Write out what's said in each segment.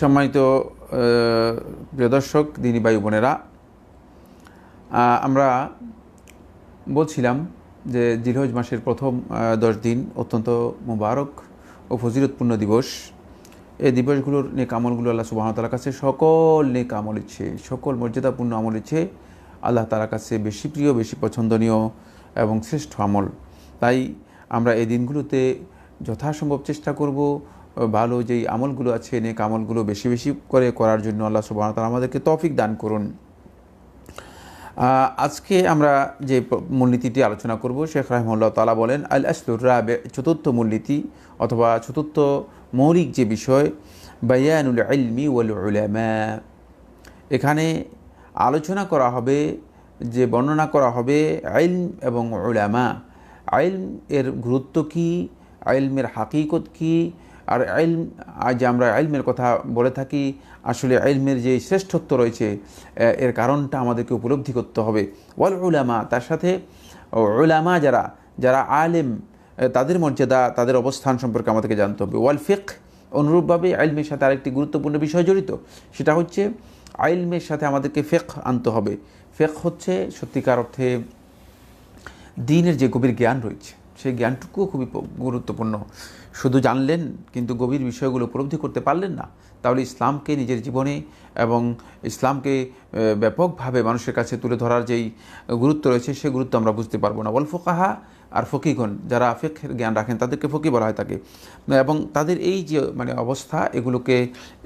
সম্মানিত প্রিয় দর্শক, দিনী ভাই বোনেরা আমরা বলছিলাম যে জিলহজ মাসের প্রথম দশ দিন অত্যন্ত মুবারক ও ফজিরতপূর্ণ দিবস। এই দিবসগুলোর নেক আমলগুলো আল্লাহ সুবাহতালার কাছে সকল নেক আমল ইচ্ছে, সকল মর্যাদাপূর্ণ আমল ইচ্ছে আল্লাহ তালার কাছে বেশি প্রিয়, বেশি পছন্দনীয় এবং শ্রেষ্ঠ আমল। তাই আমরা এই দিনগুলোতে যথাসম্ভব চেষ্টা করব ভালো যেই আমলগুলো আছে, নেক আমলগুলো বেশি বেশি করে করার জন্য আল্লাহ সুবাহতালা আমাদেরকে তৌফিক দান করুন। আজকে আমরা যে মূলনীতিটি আলোচনা করব, শেখ রাহমুল্লাহ তালা বলেন, আল আসলুর রাবে, চতুর্থ মূলনীতি অথবা চতুর্থ মৌলিক যে বিষয়, বায়ানুল ইলমি ওয়াল উলামা। এখানে আলোচনা করা হবে, যে বর্ণনা করা হবে আইলম এবং উলামা। আইলম এর গুরুত্ব কী? আইলমের হাকিকত কী? আর আইলম আজ আমরা আইলমের কথা বলে থাকি, আসলে আইলমের যে শ্রেষ্ঠত্ব রয়েছে এর কারণটা আমাদেরকে উপলব্ধি করতে হবে। ওয়াল উলামা, তার সাথে উলামা যারা যারা আলেম তাদের মর্যাদা, তাদের অবস্থান সম্পর্কে আমাদেরকে জানতে হবে। ওয়াল ফিক, অনুরূপভাবে আইলমের সাথে আরেকটি গুরুত্বপূর্ণ বিষয় জড়িত, সেটা হচ্ছে আইলমের সাথে আমাদেরকে ফেক আনতে হবে। ফেক হচ্ছে, সত্যিকার অর্থে, দিনের যে গভীর জ্ঞান রয়েছে, সেই জ্ঞানটুকুও খুবই গুরুত্বপূর্ণ। শুধু জানলেন, কিন্তু গভীর বিষয়গুলো উপলব্ধি করতে পারলেন না। তাহলে ইসলামকে নিজের জীবনে এবং ইসলামকে ব্যাপকভাবে মানুষের কাছে তুলে ধরার যেই গুরুত্ব রয়েছে, সে গুরুত্ব আমরা বুঝতে পারব না। বল ফোকাহা আর ফকিগণ যারা ফেকের জ্ঞান রাখেন, তাদেরকে ফকি বলা হয় তাকে। এবং তাদের এই যে মানে অবস্থা, এগুলোকে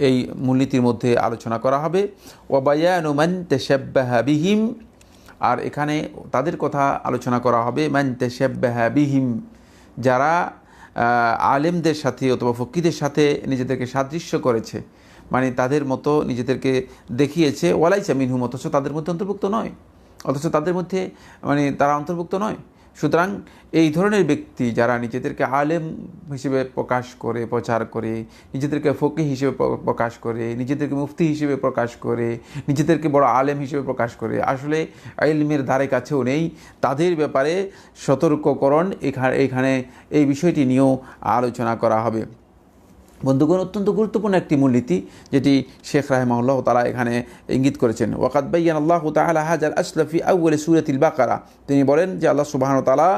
এই মূলনীতির মধ্যে আলোচনা করা হবে। ওবায়ানুমান তেশাব্বাহা বিহিম, আর এখানে তাদের কথা আলোচনা করা হবে। মান তেশাব্বাহা বিহিম, যারা আলেমদের সাথে অথবা ফকিদের সাথে নিজেদেরকে সাদৃশ্য করেছে। মানে তাদের মতো নিজেদেরকে দেখিয়েছে। ওয়ালাইচা মিনহুম, অথচ তাদের মধ্যে অন্তর্ভুক্ত নয়। অথচ তাদের মধ্যে মানে তারা অন্তর্ভুক্ত নয়। সুতরাং এই ধরনের ব্যক্তি যারা নিজেদেরকে আলেম হিসেবে প্রকাশ করে, প্রচার করে, নিজেদেরকে ফকি হিসেবে প্রকাশ করে, নিজেদেরকে মুফতি হিসেবে প্রকাশ করে, নিজেদেরকে বড় আলেম হিসেবে প্রকাশ করে, আসলে আইলমের ধারে কাছেও নেই। তাদের ব্যাপারে সতর্ককরণ এখানে এখানে এই বিষয়টি নিয়েও আলোচনা করা হবে। বন্ধুগণ, অত্যন্ত গুরুত্বপূর্ণ একটি মূলনীতি যেটি শেখ রাহেমাউল্লাহ তালা এখানে ইঙ্গিত করেছেন। ওয়াকাত বাইয়ান আল্লাহ তালা হাজার আসলাফি আউ্লে সুরাতুল বাকারা। তিনি বলেন যে আল্লাহ সুবাহন তালা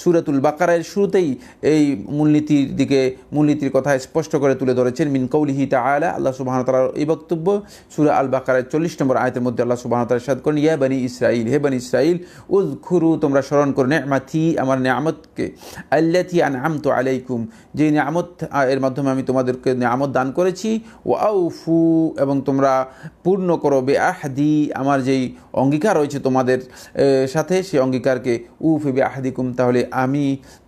সুরাতুল বাকারের শুরুতেই এই মূলনীতির দিকে, মূলনীতির কথা স্পষ্ট করে তুলে ধরেছেন। মিন কৌলিহি তালা আল্লাহ সুবাহন তালার এই বক্তব্য সুরা আল বাকারের চল্লিশ নম্বর আয়তের মধ্যে আল্লাহ সুবাহন তালা সাদ করেন, ইয়া বানি ইসরাইল হে বানি ইসরাইল উজ খুরু তোমরা স্মরণ করো নেমাথি আমার নেয়ামতকে আল্লাথি আন আমতো আলাইকুম, যে নিয়ামত এর মাধ্যমে আমি তোমাদেরকে নিয়ামত দান করেছি। ও আউফু এবং তোমরা পূর্ণ করো বে আহদি আমার যেই অঙ্গীকার রয়েছে তোমাদের সাথে সেই অঙ্গীকারকে উফ বে আহাদিকুম তাহলে আমি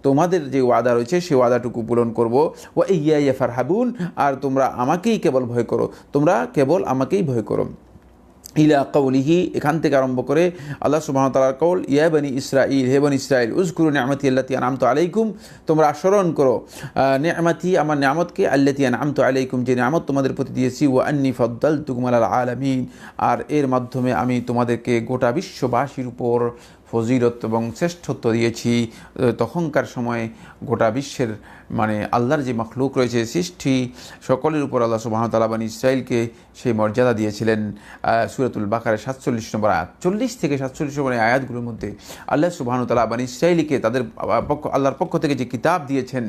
তোমাদের যে ওয়াদা রয়েছে সেই ওয়াদাটুকু পূরণ করব। ও ইয়া ফারহাবুন, আর তোমরা আমাকেই কেবল ভয় করো। তোমরা কেবল আমাকেই ভয় করো। ইলা কৌলিহি এখান থেকে আরম্ভ করে আল্লাহ সুবাহতালার কৌল ইয়া বনি ইসরাইল হে বনি ইসরাইল উজকুরু নেমাতি আল্লাতি আনামতো আলাইকুম, তোমরা স্মরণ করো নেমাতি আমার নিয়ামতকে আল্লাতি আনামতো আলাইকুম, যে নিয়ামত তোমাদের প্রতি দিয়েছি ও আন্নি ফদ্দাল তুকুমাল আলামিন, আর এর মাধ্যমে আমি তোমাদেরকে গোটা বিশ্ববাসীর উপর ফজিলত এবং শ্রেষ্ঠত্ব দিয়েছি, তখনকার সময়ে গোটা বিশ্বের মানে আল্লাহর যে মখলুক রয়েছে, সৃষ্টি সকলের উপর আল্লাহ সুবাহতালা বানী ইসরায়েলকে সেই মর্যাদা দিয়েছিলেন। সুরাতুল বাকারের সাতচল্লিশ নম্বর আয়াত। চল্লিশ থেকে সাতচল্লিশ নম্বর আয়াতগুলোর মধ্যে আল্লাহ সুবাহতালা বানী ইসরায়েলিকে তাদের পক্ষ, আল্লাহর পক্ষ থেকে যে কিতাব দিয়েছেন,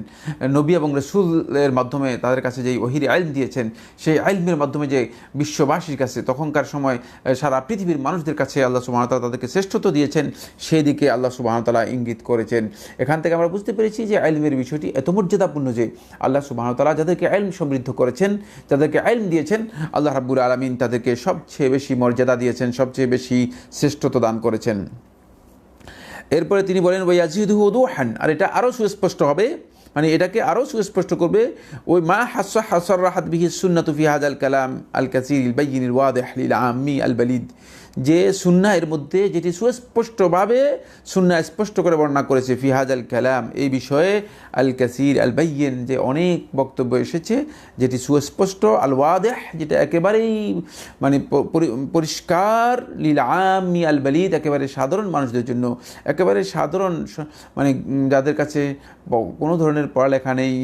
নবী এবং রসুলের মাধ্যমে তাদের কাছে যেই ওহির আইলম দিয়েছেন, সেই আইলমের মাধ্যমে যে বিশ্ববাসীর কাছে তখনকার সময় সারা পৃথিবীর মানুষদের কাছে আল্লাহ সুবাহতালা তাদেরকে শ্রেষ্ঠত্ব দিয়েছেন সেদিকে আল্লাহ সুবাহতালা ইঙ্গিত করেছেন। এখান থেকে আমরা বুঝতে পেরেছি যে আইলমের বিষয়টি এত মর্যাদাপূর্ণ যে আল্লাহ সুবাহতালা যাদেরকে আইলম সমৃদ্ধ করেছেন, যাদেরকে আইলম দিয়েছেন, আল্লাহ রাব্বুল আলমিন তাদেরকে সবচেয়ে বেশি মর্যাদা দিয়েছেন, সবচেয়ে বেশি শ্রেষ্ঠত্ব দান করেছেন। এরপরে তিনি বলেন ওই আজিদু হান আর এটা আরও সুস্পষ্ট হবে মানে এটাকে আরও সুস্পষ্ট করবে, ওই মা হাসা হাসর রাহাত বিহি সুন্নাতু ফি হাজাল কালাম আল কাসির বাইয়িনিল ওয়াদিহ লিল আম্মি আল বালিদ যে সুন্না এর মধ্যে যেটি সুস্পষ্টভাবে সুন্না স্পষ্ট করে বর্ণনা করেছে ফিহাজ আল কালাম, এই বিষয়ে আল কাসির আল বাইয়েন যে অনেক বক্তব্য এসেছে, যেটি সুস্পষ্ট, আল ওয়াদেহ, যেটা একেবারেই মানে পরিষ্কার, লীল আমি আল বালিদ, একেবারে সাধারণ মানুষদের জন্য, একেবারে সাধারণ মানে যাদের কাছে কোনো ধরনের পড়ালেখা নেই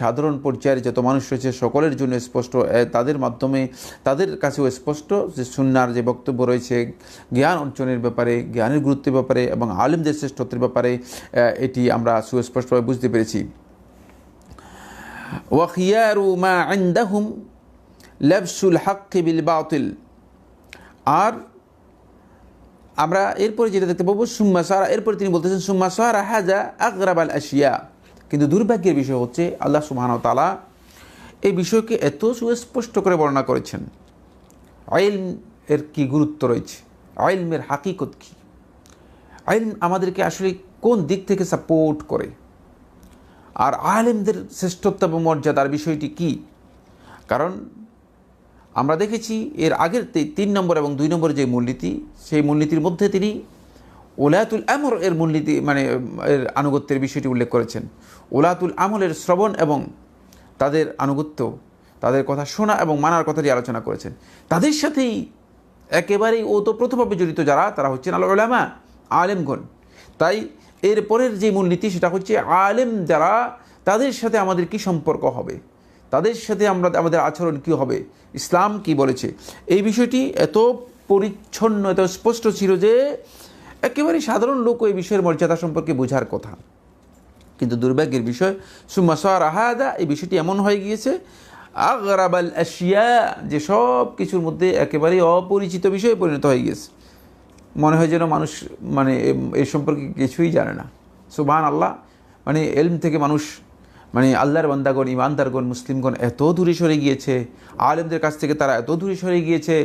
সাধারণ পর্যায়ের যত মানুষ রয়েছে, সকলের জন্য স্পষ্ট তাদের মাধ্যমে, তাদের কাছেও স্পষ্ট যে সুনার যে বক্তব্য রয়েছে, জ্ঞান অর্জনের ব্যাপারে, জ্ঞানের গুরুত্বের ব্যাপারে এবং আলিমদের শ্রেষ্ঠত্বের ব্যাপারে এটি আমরা সুস্পষ্টভাবে বুঝতে পেরেছি। লেবসুল বিল আর আমরা এরপরে যেটা দেখতে পাবো, সুম্মা সারা, এরপরে তিনি বলতেছেন, সুম্মা সারা হাজা আগ্রাবাল আল আশিয়া। কিন্তু দুর্ভাগ্যের বিষয় হচ্ছে আল্লাহ সুবহান তালা এই বিষয়কে এত সুস্পষ্ট করে বর্ণনা করেছেন। আইল এর কি গুরুত্ব রয়েছে? আইলমের হাকিকত কি? আইল আমাদেরকে আসলে কোন দিক থেকে সাপোর্ট করে? আর আলেমদের শ্রেষ্ঠত্ব এবং মর্যাদার বিষয়টি কি? কারণ আমরা দেখেছি এর আগের তিন নম্বর এবং দুই নম্বর যে মূলনীতি, সেই মূলনীতির মধ্যে তিনি ওলায়াতুল আমর এর মূলনীতি মানে এর আনুগত্যের বিষয়টি উল্লেখ করেছেন। ওলায়াতুল আমলের শ্রবণ এবং তাদের আনুগত্য, তাদের কথা শোনা এবং মানার কথাটি আলোচনা করেছেন। তাদের সাথেই একেবারেই ওতপ্রোতভাবে জড়িত যারা, তারা হচ্ছেন আল ওলামা আলেমগণ। তাই এর পরের যে মূলনীতি, সেটা হচ্ছে আলেম যারা, তাদের সাথে আমাদের কি সম্পর্ক হবে? তাদের সাথে আমরা, আমাদের আচরণ কি হবে? ইসলাম কি বলেছে? এই বিষয়টি এত পরিচ্ছন্ন, এত স্পষ্ট ছিল যে একেবারে সাধারণ লোক এই বিষয়ের মর্যাদা সম্পর্কে বোঝার কথা। কিন্তু দুর্ভাগ্যের বিষয়, সুম্মা সার আহাদা এই বিষয়টি এমন হয়ে গিয়েছে, আগরাবাল এশিয়া যে সব কিছুর মধ্যে একেবারেই অপরিচিত বিষয়ে পরিণত হয়ে গিয়েছে। মনে হয় যেন মানুষ মানে এ সম্পর্কে কিছুই জানে না। সুবাহান আল্লাহ মানে এলম থেকে মানুষ মানে আল্লাহর বান্দাগণ ইমানদারগণ মুসলিমগণ এত দূরে সরে গিয়েছে, আলেমদের কাছ থেকে তারা এত দূরে সরে গিয়েছে,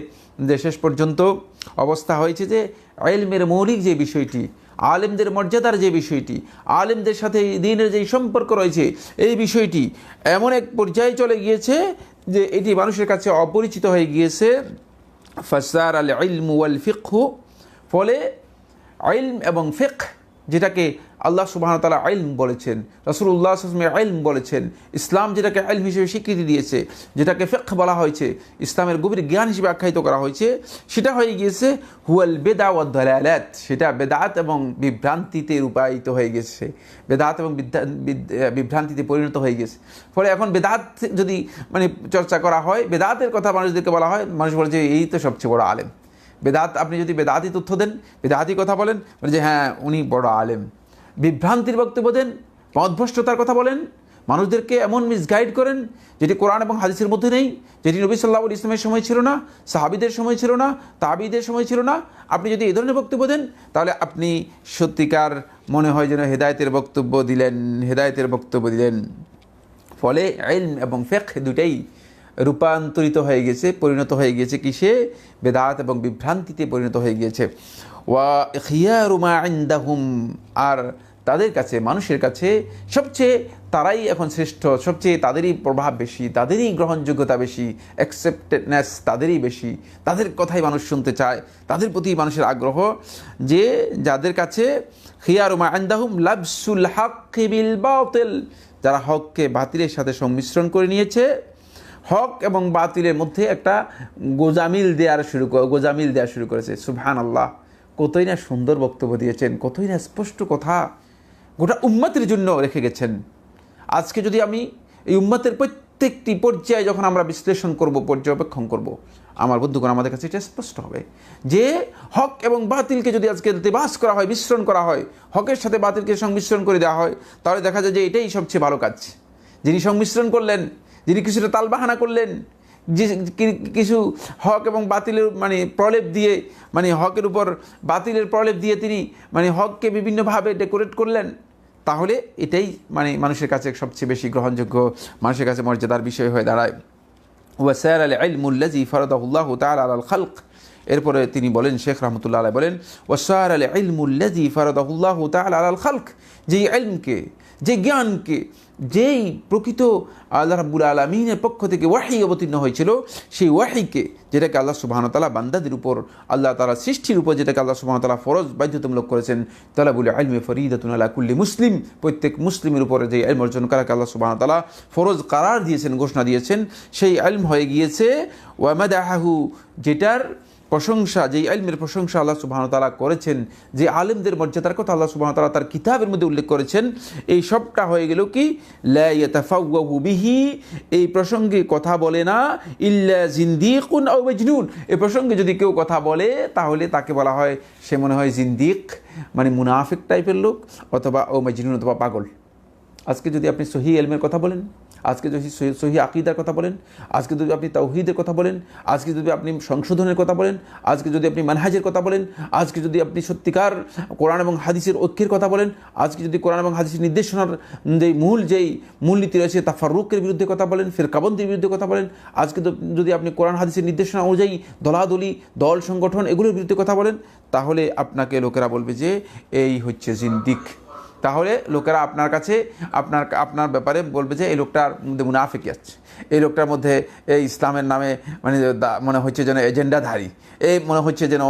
যে শেষ পর্যন্ত অবস্থা হয়েছে যে এলমের মৌলিক যে বিষয়টি, আলেমদের মর্যাদার যে বিষয়টি, আলেমদের সাথে দিনের যে সম্পর্ক রয়েছে, এই বিষয়টি এমন এক পর্যায়ে চলে গিয়েছে যে এটি মানুষের কাছে অপরিচিত হয়ে গিয়েছে। ফাসার আল ইলম ওয়াল ফিকহু ফলে আইলম এবং ফিক যেটাকে আল্লাহ সুবাহ তালা আইলম বলেছেন রসুল্লাহ আসলামে আইলম বলেছেন, ইসলাম যেটাকে আইলম হিসেবে স্বীকৃতি দিয়েছে, যেটাকে ফেক বলা হয়েছে, ইসলামের গভীর জ্ঞান হিসেবে আখ্যায়িত করা হয়েছে, সেটা হয়ে গিয়েছে হুয়াল বেদা ও সেটা বেদাত এবং বিভ্রান্তিতে রূপায়িত হয়ে গেছে বেদাত এবং বিভ্রান্তিতে পরিণত হয়ে গেছে। ফলে এখন বেদাত যদি মানে চর্চা করা হয় বেদাতের কথা মানুষদেরকে বলা হয়, মানুষ বলে যে এই তো সবচেয়ে বড় আলেম। বেদাত আপনি যদি বেদাতি তথ্য দেন বেদাতি কথা বলেন, বলে যে হ্যাঁ উনি বড় আলেম। বিভ্রান্তির বক্তব্য দেন মতভ্রষ্টতার কথা বলেন, মানুষদেরকে এমন মিসগাইড করেন যেটি কোরআন এবং হাদিসের মধ্যে নেই, যেটি নবী সাল্লাহ ইসলামের সময় ছিল না, সাহাবিদের সময় ছিল না, তাবিদের সময় ছিল না। আপনি যদি এই ধরনের বক্তব্য দেন, তাহলে আপনি সত্যিকার মনে হয় যেন হেদায়তের বক্তব্য দিলেন, হেদায়তের বক্তব্য দিলেন। ফলে ইলম এবং ফেক দুটাই রূপান্তরিত হয়ে গেছে, পরিণত হয়ে গিয়েছে কিসে? বেদাত এবং বিভ্রান্তিতে পরিণত হয়ে গিয়েছে ওয়া খিয়ারুমা ইন্দাহুম, আর তাদের কাছে, মানুষের কাছে সবচেয়ে তারাই এখন শ্রেষ্ঠ, সবচেয়ে তাদেরই প্রভাব বেশি, তাদেরই গ্রহণযোগ্যতা বেশি অ্যাকসেপ্টেডনেস তাদেরই বেশি। তাদের কথাই মানুষ শুনতে চায়, তাদের প্রতি মানুষের আগ্রহ যে যাদের কাছে খিয়ারুমা আন্দাহুম লাবসুল হাক্কি বিল বাতিল, যারা হককে বাতিলের সাথে সংমিশ্রণ করে নিয়েছে, হক এবং বাতিলের মধ্যে একটা গোজামিল দেওয়ার শুরু গোজামিল দেওয়া শুরু করেছে। সুবহান আল্লাহ কতই না সুন্দর বক্তব্য দিয়েছেন, কতই না স্পষ্ট কথা। গোটা উম্মতের জন্য রেখে গেছেন। আজকে যদি আমি এই উম্মতের প্রত্যেকটি পর্যায়ে যখন আমরা বিশ্লেষণ করব, পর্যবেক্ষণ করব, আমার বন্ধুগণ, আমাদের কাছে এটা স্পষ্ট হবে যে হক এবং বাতিলকে যদি আজকে দেবাস করা হয়, মিশ্রণ করা হয়, হকের সাথে বাতিলকে সংমিশ্রণ করে দেওয়া হয়, তাহলে দেখা যায় যে এটাই সবচেয়ে ভালো কাজ। যিনি সংমিশ্রণ করলেন, যিনি কিছুটা তালবাহানা করলেন যে কিছু হক এবং বাতিলের মানে প্রলেপ দিয়ে মানে হকের উপর বাতিলের প্রলেপ দিয়ে তিনি মানে হককে বিভিন্নভাবে ডেকোরেট করলেন, তাহলে এটাই মানে মানুষের কাছে সবচেয়ে বেশি গ্রহণযোগ্য, মানুষের কাছে মর্যাদার বিষয় হয়ে দাঁড়ায়। ওয়াসার আল ইলমুল্লাজি ফরদাহুল্লাহ তাল আল খালক। এরপরে তিনি বলেন, শেখ রহমতুল্লাহ আলাই বলেন, ওয়াসার আল ইলমুল্লাজি ফরদাহুল্লাহ তাল আল খালক যেই ইলমকে, যে জ্ঞানকে, যেই প্রকৃত আল্লাহ রাব্বুল আলমিনের পক্ষ থেকে ওয়াহি অবতীর্ণ হয়েছিল, সেই ওয়াহিকে, যেটাকে আল্লাহ সুবাহতালা বান্দাদের উপর, আল্লাহ তালা সৃষ্টির উপর যেটাকে আল্লাহ সুবাহতালা ফরজ বাধ্যতামূলক করেছেন তালা বলে আলমে ফরিদাতুন আল্লাহ কুল্লি মুসলিম, প্রত্যেক মুসলিমের উপরে যে আলম অর্জন করাকে আল্লাহ সুবাহতালা ফরজ কারার দিয়েছেন, ঘোষণা দিয়েছেন, সেই আলম হয়ে গিয়েছে ওয়ামাদাহু যেটার প্রশংসা, যেই আলমের প্রশংসা আল্লাহ সুবাহতালা করেছেন, যে আলেমদের মর্যাদার কথা আল্লাহ সুবাহতালা তার কিতাবের মধ্যে উল্লেখ করেছেন, এই সবটা হয়ে গেল কি? বিহি, এই প্রসঙ্গে কথা বলে না, ইল্লা জিন্দিকুন ও মজনুন। এই প্রসঙ্গে যদি কেউ কথা বলে, তাহলে তাকে বলা হয়, সে মনে হয় জিন্দিক মানে মুনাফিক টাইপের লোক, অথবা ও মজনুন অথবা পাগল। আজকে যদি আপনি সহি এলমের কথা বলেন। আজকে যদি সহি- আকিদার কথা বলেন, আজকে যদি আপনি তাওহিদের কথা বলেন, আজকে যদি আপনি সংশোধনের কথা বলেন, আজকে যদি আপনি মানহাজের কথা বলেন, আজকে যদি আপনি সত্যিকার কোরআন এবং হাদিসের ঐক্যের কথা বলেন, আজকে যদি কোরআন এবং হাদিসের নির্দেশনার যে মূল যেই মূলনীতি রয়েছে তা ফারুকের বিরুদ্ধে কথা বলেন, ফিরকাবন্দির বিরুদ্ধে কথা বলেন, আজকে যদি আপনি কোরআন, হাদিসের নির্দেশনা অনুযায়ী দলাদলি, দল সংগঠন এগুলোর বিরুদ্ধে কথা বলেন, তাহলে আপনাকে লোকেরা বলবে যে, এই হচ্ছে জিন্দিক। তাহলে লোকেরা আপনার কাছে, আপনার আপনার ব্যাপারে বলবে যে, এই লোকটার মধ্যে মুনাফিক আছে এই লোকটার মধ্যে এই ইসলামের নামে মানে মনে হচ্ছে যেন এজেন্ডাধারী। এই মনে হচ্ছে যেন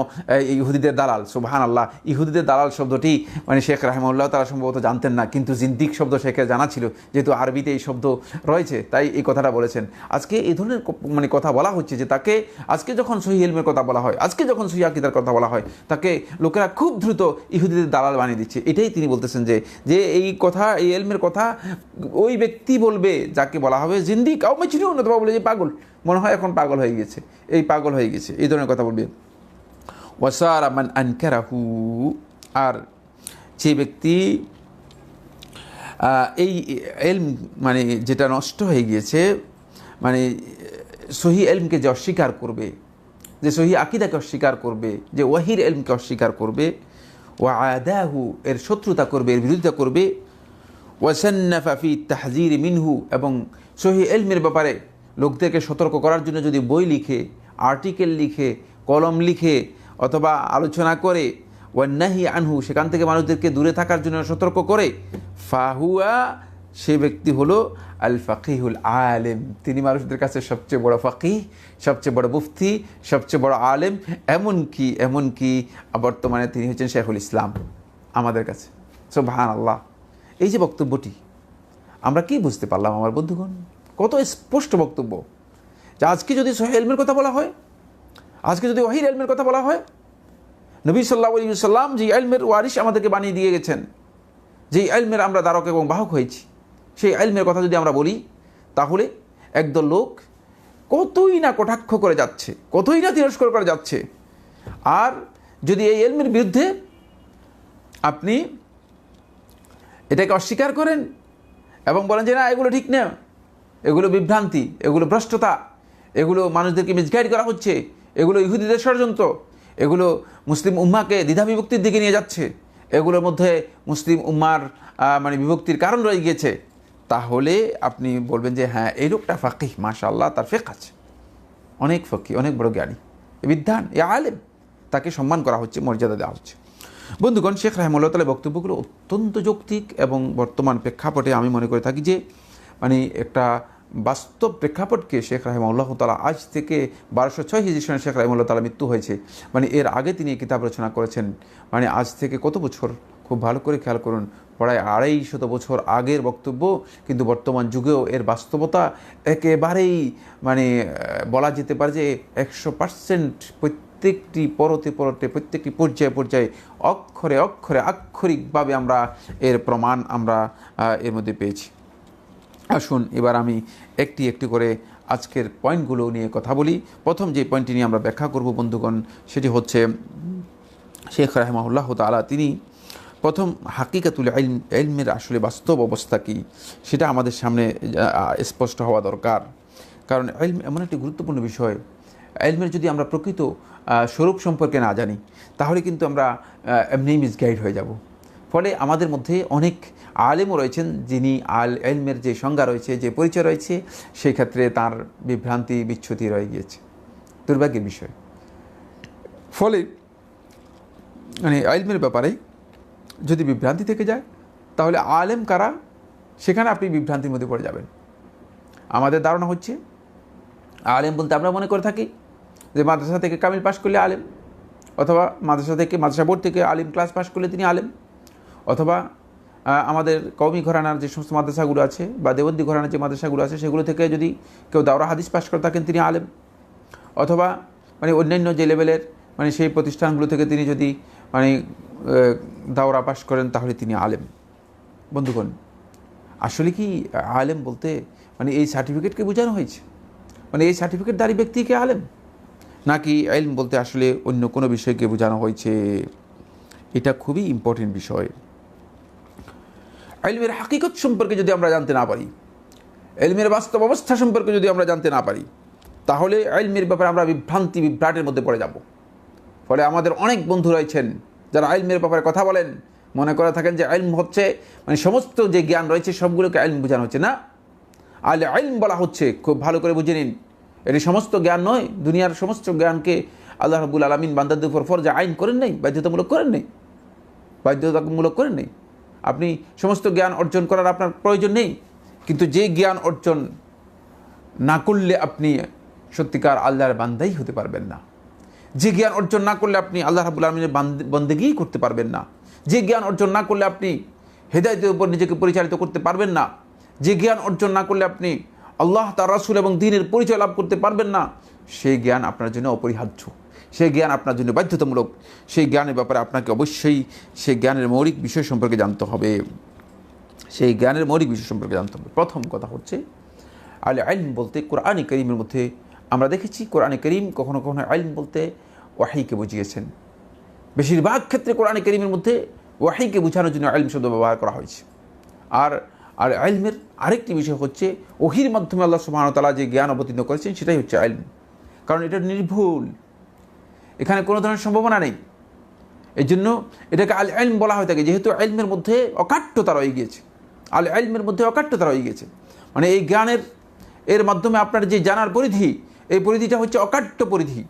ইহুদিদের দালাল। সুবহান আল্লাহ ইহুদিদের দালাল শব্দটি মানে শেখ রাহেমউল্লাহ তারা সম্ভবত জানতেন না। কিন্তু জিন্দিক শব্দ শেখের জানা ছিল। যেহেতু আরবিতে এই শব্দ রয়েছে, তাই এই কথাটা বলেছেন। আজকে এই ধরনের মানে কথা বলা হচ্ছে যে, তাকে আজকে যখন সহি ইলমের কথা বলা হয়, আজকে যখন সহি আকিদার কথা বলা হয়, তাকে লোকেরা খুব দ্রুত ইহুদিদের দালাল বানিয়ে দিচ্ছে। এটাই তিনি বলতেছেন যে যে এই কথা, এই এলমের কথা, ওই ব্যক্তি বলবে, যাকে বলা হবে জিন্দিক, আও মেচিনি অন্যতম বলে যে পাগল। মনে হয় এখন পাগল হয়ে গেছে। এই পাগল হয়ে গেছে। এই ধরনের কথা বলবে। ওয়াসার আমান আনকারাহু। আর যে ব্যক্তি এই এলম মানে যেটা নষ্ট হয়ে গিয়েছে মানে সহি এলমকে যে অস্বীকার করবে, যে সহি আকিদাকে অস্বীকার করবে, যে ওয়াহির এলমকে অস্বীকার করবে ও আদাহু এর শত্রুতা করবে, এর বিরোধিতা করবে। ওয়াসান্নাফাফি তাহজির মিনহু, এবং সহি এলমের ব্যাপারে লোকদেরকে সতর্ক করার জন্য যদি বই লিখে, আর্টিকেল লিখে, কলম লিখে, অথবা আলোচনা করে, ওয়ান্নাহি আনহু, সেখান থেকে মানুষদেরকে দূরে থাকার জন্য সতর্ক করে, ফাহুয়া সে ব্যক্তি হলো আল ফাকিহুল আলেম। তিনি মানুষদের কাছে সবচেয়ে বড় ফাকিহ, সবচেয়ে বড় মুফতি, সবচেয়ে বড় আলেম, এমনকি এমনকি বর্তমানে তিনি হচ্ছেন শেখুল ইসলাম আমাদের কাছে। সুবহান আল্লাহ এই যে বক্তব্যটি, আমরা কি বুঝতে পারলাম আমার বন্ধুগণ? কত স্পষ্ট বক্তব্য। যে আজকে যদি এলমের কথা বলা হয়, আজকে যদি ওহির এলমের কথা বলা হয়, নবী সাল্লাহ আলী সাল্লাম যে এলমের ওয়ারিশ আমাদেরকে বানিয়ে দিয়ে গেছেন যেই এলমের আমরা দ্বারক এবং বাহক হয়েছি সেই এলমের কথা যদি আমরা বলি, তাহলে একদল লোক কতই না কটাক্ষ করে যাচ্ছে, কতই না তিরস্কার করে যাচ্ছে। আর যদি এই এলমের বিরুদ্ধে আপনি এটাকে অস্বীকার করেন এবং বলেন যে না, এগুলো ঠিক না, এগুলো বিভ্রান্তি, এগুলো ভ্রষ্টতা, এগুলো মানুষদেরকে মিসগাইড করা হচ্ছে, এগুলো ইহুদিদের ষড়যন্ত্র, এগুলো মুসলিম উম্মাকে দ্বিধা বিভক্তির দিকে নিয়ে যাচ্ছে, এগুলোর মধ্যে মুসলিম উম্মার মানে বিভক্তির কারণ রয়ে গিয়েছে তাহলে আপনি বলবেন যে হ্যাঁ এই লোকটা ফাকিহ মাশাল্লাহ তার ফেক আছে। অনেক ফকি অনেক বড় জ্ঞানী বিদ্যান, এ আলেম, তাকে সম্মান করা হচ্ছে, মর্যাদা দেওয়া হচ্ছে। বন্ধুগণ, শেখ রাহমুল্লাহ তালের বক্তব্যগুলো অত্যন্ত যৌক্তিক এবং বর্তমান প্রেক্ষাপটে আমি মনে করে থাকি যে মানে একটা বাস্তব প্রেক্ষাপটকে শেখ রাহিমাউল্লাহ তালা আজ থেকে বারোশো ছয় হিজি শেখ রাহিমুল্লাহ তালা মৃত্যু হয়েছে। মানে এর আগে তিনি কিতাব রচনা করেছেন। মানে আজ থেকে কত বছর? খুব ভালো করে খেয়াল করুন, প্রায় আড়াই শত বছর আগের বক্তব্য, কিন্তু বর্তমান যুগেও এর বাস্তবতা একেবারেই মানে বলা যেতে পারে যে একশো পার্সেন্ট প্রত্যেকটি পরতে পরতে, প্রত্যেকটি পর্যায়ে পর্যায়ে অক্ষরে অক্ষরে আক্ষরিকভাবে আমরা এর প্রমাণ আমরা এর মধ্যে পেয়েছি। আসুন এবার আমি একটি একটি করে আজকের পয়েন্টগুলো নিয়ে কথা বলি। প্রথম যে পয়েন্টটি নিয়ে আমরা ব্যাখ্যা করব বন্ধুগণ, সেটি হচ্ছে শেখ রাহমাহুল্লাহ তালা তিনি প্রথম হাকিকাতুল ইলমের আসলে বাস্তব অবস্থা কী? সেটা আমাদের সামনে স্পষ্ট হওয়া দরকার। কারণ ইলম এমন একটি গুরুত্বপূর্ণ বিষয়। ইলমের যদি আমরা প্রকৃত স্বরূপ সম্পর্কে না জানি তাহলে কিন্তু আমরা আহ, এমনিই মিসগাইড হয়ে যাব। ফলে আমাদের মধ্যে অনেক আলেমও রয়েছেন যিনি আল এলমের যে সংজ্ঞা রয়েছে যে পরিচয় রয়েছে সেই ক্ষেত্রে তার বিভ্রান্তি বিচ্ছুতি রয়ে গিয়েছে। দুর্ভাগ্যের বিষয়। ফলে মানে আলমের ব্যাপারে যদি বিভ্রান্তি থেকে যায়, তাহলে আলেম কারা? সেখানে আপনি বিভ্রান্তির মধ্যে পড়ে যাবেন। আমাদের ধারণা হচ্ছে, আলেম বলতে আমরা মনে করে থাকি যে মাদ্রাসা থেকে কামিল পাশ করলে আলেম, অথবা মাদ্রাসা থেকে, মাদ্রাসা বোর্ড থেকে আলিম ক্লাস পাশ করলে তিনি আলেম, অথবা আমাদের কৌমি ঘরানার যে সমস্ত মাদ্রাসাগুলো আছে বা দেবন্দী ঘরানার যে মাদ্রাসাগুলো আছে, সেগুলো থেকে যদি কেউ দাওরা হাদিস পাশ করে থাকেন তিনি আলেম। অথবা মানে অন্যান্য যে লেভেলের মানে সেই প্রতিষ্ঠানগুলো থেকে তিনি যদি মানে দাওরা পাশ করেন, তাহলে তিনি আলেম। বন্ধুগণ, আসলে কি আলেম বলতে মানে এই সার্টিফিকেটকে বোঝানো হয়েছে? মানে এই সার্টিফিকেটধারী ব্যক্তিকে আলেম? নাকি আইলম বলতে আসলে অন্য কোনো বিষয়কে বোঝানো হয়েছে? এটা খুবই ইম্পর্টেন্ট বিষয়। আইলমের হাকিকত সম্পর্কে যদি আমরা জানতে না পারি এলমের বাস্তব অবস্থা সম্পর্কে যদি আমরা জানতে না পারি, তাহলে আইলমের ব্যাপারে আমরা বিভ্রান্তি, বিভ্রাটের মধ্যে পড়ে যাব। ফলে আমাদের অনেক বন্ধু রয়েছেন যারা আইলমের ব্যাপারে কথা বলেন, মনে করে থাকেন যে আইলম হচ্ছে মানে সমস্ত যে জ্ঞান রয়েছে সবগুলোকে আইলম বোঝানো হচ্ছে, না? আলে আইলম বলা হচ্ছে, খুব ভালো করে বুঝে নিন। এটি সমস্ত জ্ঞান নয়, দুনিয়ার সমস্ত জ্ঞানকে আল্লাহ রাবুল আলমিন বান্দাদের উপর ফরজ আইন করেন নাই, বাধ্যতামূলক করেন নাই, বাধ্যতামূলক করেন নেই। আপনি সমস্ত জ্ঞান অর্জন করার আপনার প্রয়োজন নেই, কিন্তু যে জ্ঞান অর্জন না করলে আপনি সত্যিকার আল্লাহর বান্দাই হতে পারবেন না। যে জ্ঞান অর্জন না করলে আপনি আল্লাহ রাবুল আলমিনের বন্দেগিই করতে পারবেন না। যে জ্ঞান অর্জন না করলে আপনি হেদায়তের উপর নিজেকে পরিচালিত করতে পারবেন না। যে জ্ঞান অর্জন না করলে আপনি আল্লাহ তার রাসুল এবং দিনের পরিচয় লাভ করতে পারবেন না। সেই জ্ঞান আপনার জন্য অপরিহার্য। সেই জ্ঞান আপনার জন্য বাধ্যতামূলক। সেই জ্ঞানের ব্যাপারে আপনাকে অবশ্যই সেই জ্ঞানের মৌলিক বিষয় সম্পর্কে জানতে হবে। সেই জ্ঞানের মৌলিক বিষয় সম্পর্কে জানতে হবে। প্রথম কথা হচ্ছে আলে আইন বলতে কোরআনী করিমের মধ্যে আমরা দেখেছি কোরআনে করিম কখনো কখনো আইলম বলতে ওয়াহিকে বুঝিয়েছেন। বেশিরভাগ ক্ষেত্রে কোরআনে করিমের মধ্যে ওয়াহিকে বোঝানোর জন্য আইলম শব্দ ব্যবহার করা হয়েছে। আর আর আইলমের আরেকটি বিষয় হচ্ছে ওহির মাধ্যমে আল্লাহ সুবাহতালা যে জ্ঞান অবতীর্ণ করেছেন সেটাই হচ্ছে আইলম কারণ এটা নির্ভুল। এখানে কোনো ধরনের সম্ভাবনা নেই। এই জন্য এটাকে আল আইলম বলা হয়ে থাকে, যেহেতু আইলমের মধ্যে অকাট্যতা রয়ে গিয়েছে। আল আইলমের মধ্যে অকাট্যতা রয়ে গিয়েছে। মানে এই জ্ঞানের, এর মাধ্যমে আপনার যে জানার পরিধি এই পরিধিটা হচ্ছে অকাট্য পরিধি।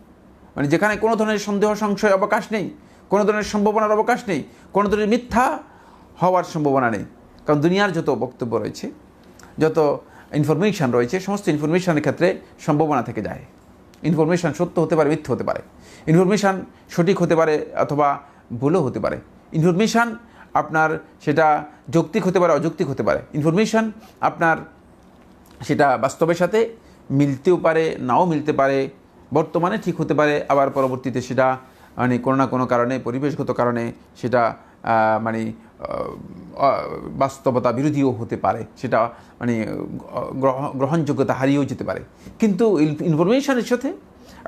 মানে যেখানে কোনো ধরনের সন্দেহ, সংশয়, অবকাশ নেই, কোনো ধরনের সম্ভাবনার অবকাশ নেই, কোনো ধরনের মিথ্যা হওয়ার সম্ভাবনা নেই। কারণ দুনিয়ার যত বক্তব্য রয়েছে, যত ইনফরমেশান রয়েছে, সমস্ত ইনফরমেশানের ক্ষেত্রে সম্ভাবনা থেকে যায়। ইনফরমেশান সত্য হতে পারে, মিথ্যে হতে পারে। ইনফরমেশান সঠিক হতে পারে অথবা ভুলও হতে পারে। ইনফরমেশান আপনার সেটা যৌক্তিক হতে পারে, অযৌক্তিক হতে পারে। ইনফরমেশান আপনার সেটা বাস্তবের সাথে মিলতেও পারে, নাও মিলতে পারে, বর্তমানে ঠিক হতে পারে, আবার পরবর্তীতে সেটা মানে কোনো না কোনো কারণে, পরিবেশগত কারণে সেটা মানে বাস্তবতা বিরোধীও হতে পারে, সেটা মানে গ্রহণযোগ্যতা হারিয়েও যেতে পারে। কিন্তু ইনফরমেশনের সাথে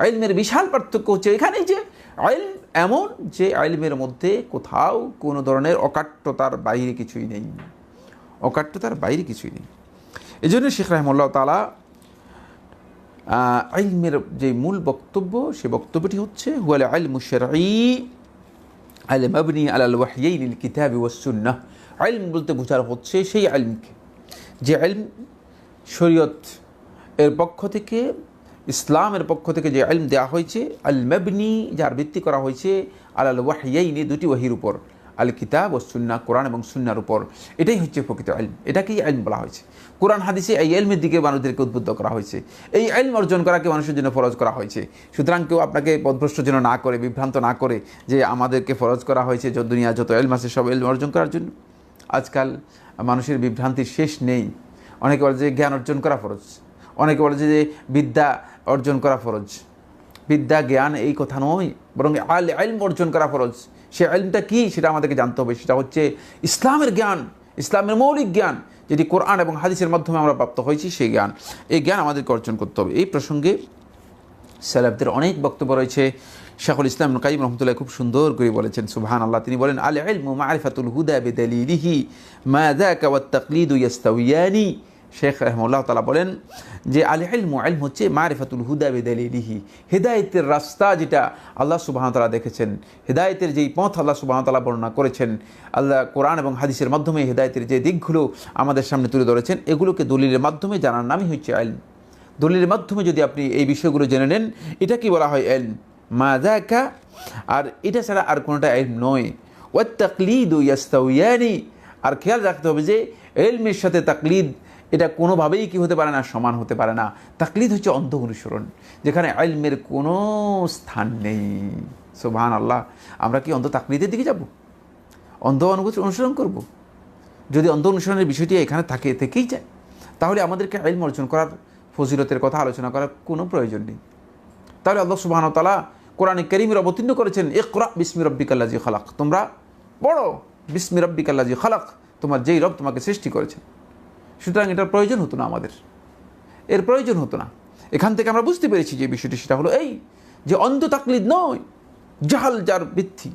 আইলমের বিশাল পার্থক্য হচ্ছে এখানেই যে, আইল এমন যে আইলমের মধ্যে কোথাও কোনো ধরনের অকাট্যতার বাইরে কিছুই নেই। অকাট্যতার বাইরে কিছুই নেই। এই জন্য শেখ রাহমুল্লাহ তালা আইলমের যে মূল বক্তব্য, সে বক্তব্যটি হচ্ছে, হুয়াল আইল মুশারঈ আল মাবনি আলাল ওয়াহিয়াইন কিতাব ওয়াসুন্নাহ আইলম বলতে বোঝার হচ্ছে সেই আইলমকে। যে আইলম শরীয়ত এর পক্ষ থেকে, ইসলামের পক্ষ থেকে যে আইলম দেওয়া হয়েছে, আল মাবনি যার ভিত্তি করা হয়েছে, আলাল ওয়াহিয়াইনি দুটি ওয়াহির উপর। আল কিতাব ও সুন্না কোরআন এবং সুন্নার উপর। এটাই হচ্ছে প্রকৃত আইন এটাকেই আইন বলা হয়েছে। কোরআন, হাদিসে এই আইলমের দিকে মানুষদেরকে উদ্বুদ্ধ করা হয়েছে। এই আইন অর্জন করাকে মানুষের জন্য ফরজ করা হয়েছে। সুতরাং কেউ আপনাকে পদভ্রষ্ট যেন না করে, বিভ্রান্ত না করে, যে আমাদেরকে ফরজ করা হয়েছে যত দুনিয়া, যত এলম আছে, সব এলম অর্জন করার জন্য। আজকাল মানুষের বিভ্রান্তির শেষ নেই। অনেকে বলে যে জ্ঞান অর্জন করা ফরজ। অনেকে বলে যে বিদ্যা অর্জন করা ফরজ। বিদ্যা, জ্ঞান এই কথা নয়। বরং আল আইলম অর্জন করা ফরজ। সে আইলমটা কী সেটা আমাদেরকে জানতে হবে। সেটা হচ্ছে ইসলামের জ্ঞান, ইসলামের মৌলিক জ্ঞান, যেটি কোরআন এবং হাদিসের মাধ্যমে আমরা প্রাপ্ত হয়েছি সেই জ্ঞান। এই জ্ঞান আমাদেরকে অর্জন করতে হবে। এই প্রসঙ্গে সালাফদের অনেক বক্তব্য রয়েছে। শেখুল ইসলাম কাইম রহমতুল্লাহ খুব সুন্দর করে বলেছেন সুবহান আল্লাহ তিনি বলেন আল ইলমু মারিফাতুল হুদা বিদালিলিহি মা যাকা ওয়াত তাকলিদু ইয়াস্তাউয়ানি শেখ রহমুল্লাহ তালা বলেন যে আল ইলমু, ইলম হচ্ছে মারিফাতুল হুদা বিদালিলিহি, হেদায়েতের রাস্তা যেটা আল্লাহ সুবহান তালা দেখেছেন, হেদায়েতের যেই পথ আল্লাহ সুবহান তালা বর্ণনা করেছেন, আল্লাহ কোরআন এবং হাদিসের মাধ্যমে হেদায়েতের যে দিকগুলো আমাদের সামনে তুলে ধরেছেন, এগুলোকে দলিলের মাধ্যমে জানার নামই হচ্ছে আইলম দলিলের মাধ্যমে যদি আপনি এই বিষয়গুলো জেনে নেন, এটা কি বলা হয় এলম মাদাকা আর এটা ছাড়া আর কোনোটা এলম নয়। ও তাকলিদ ইয়াস্তাউয়ানি আর খেয়াল রাখতে হবে যে এলমের সাথে তাকলিদ এটা কোনোভাবেই কি হতে পারে না, সমান হতে পারে না। তাকলিদ হচ্ছে অন্ধ অনুসরণ যেখানে আইলমের কোনো স্থান নেই। সোভান আল্লাহ আমরা কি অন্ধ তাকলিদের দিকে যাব? অন্ধ অনুভূতি অনুসরণ করব? যদি অন্ধ অনুসরণের বিষয়টি এখানে থাকে, থেকেই যায়, তাহলে আমাদেরকে এলম অর্জন করার, ফজিলতের কথা আলোচনা করার কোনো প্রয়োজন নেই। তাহলে আল্লাহ সুবাহ তালা কোরআনে করিমের অবতীর্ণ করেছেন, ইকরা বিসমি রব্বিকাল্লাজি খালাক। তোমরা পড়ো, বিসমি রব্বিকাল্লাজি খালাক। তোমার যেই রব তোমাকে সৃষ্টি করেছেন। সুতরাং এটার প্রয়োজন হতো না আমাদের। এর প্রয়োজন হতো না। এখান থেকে আমরা বুঝতে পেরেছি যে বিষয়টি, সেটা হলো এই যে অন্ধ তাকলিদ নয়, জাহাল যার ভিত্তি।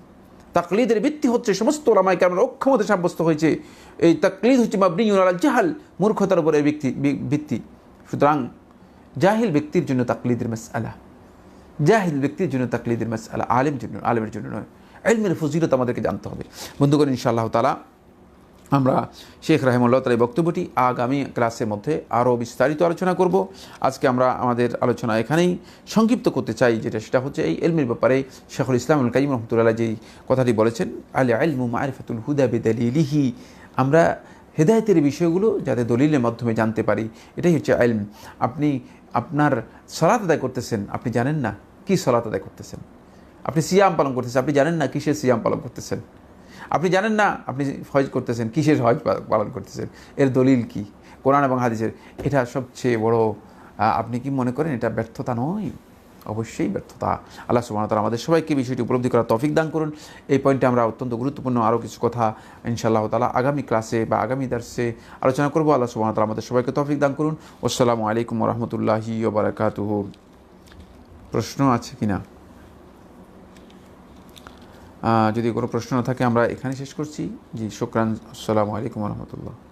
তাকলিদের ভিত্তি হচ্ছে সমস্ত ওলামাইকে আমরা অক্ষমতা সাব্যস্ত হয়েছে। এই তাকলিদ হচ্ছে মাবনিউল আল জাহাল, মূর্খতার উপরে ব্যক্তি বি- ভিত্তি। সুতরাং জাহিল ব্যক্তির জন্য তাকলিদের মাস আলা জাহিল ব্যক্তির জন্য তাকলিদের মাস আলা আলেম জন্য, আলেমের জন্য নয়। এলমের ফজিলত আমাদেরকে জানতে হবে। বন্ধুগণ, ইনশাআল্লাহ তালা আমরা শেখ রাহিমুল্লাহ তার এই বক্তব্যটি আগামী ক্লাসের মধ্যে আরও বিস্তারিত আলোচনা করব। আজকে আমরা আমাদের আলোচনা এখানেই সংক্ষিপ্ত করতে চাই, যেটা সেটা হচ্ছে এই এলমের ব্যাপারে শেখুল ইসলাম কাইম রহমতুল্লাহ যেই কথাটি বলেছেন, আলী আলমু মারিফাতুল হুদা বেদালিহি আমরা হেদায়তের বিষয়গুলো যাতে দলিলের মাধ্যমে জানতে পারি, এটাই হচ্ছে আলম আপনি আপনার সলাত আদায় করতেছেন, আপনি জানেন না কি সলাত আদায় করতেছেন? আপনি সিয়াম পালন করতেছেন, আপনি জানেন না কিসের সিয়াম পালন করতেছেন? আপনি জানেন না, আপনি হজ করতেছেন, কিসের হজ পালন করতেছেন? এর দলিল কি? কোরআন এবং হাদিসের, এটা সবচেয়ে বড় আপনি কি মনে করেন এটা ব্যর্থতা নয়? অবশ্যই ব্যর্থতা। আল্লাহ সুবাহ তালা আমাদের সবাইকে বিষয়টি উপলব্ধি করার তফিক দান করুন। এই পয়েন্টে আমরা অত্যন্ত গুরুত্বপূর্ণ আরও কিছু কথা ইনশাআল্লাহ তালা আগামী ক্লাসে বা আগামী দার্সে আলোচনা করব। আল্লাহ সুবাহ তালা আমাদের সবাইকে তফিক দান করুন। আসসালামু আলাইকুম রহমতুল্লাহি ওবরাকাতুহ প্রশ্ন আছে কি না যদি কোনো প্রশ্ন থাকে আমরা এখানে শেষ করছি। জি শুক্রান আসসালামু আলাইকুম রহমতুল্লাহ।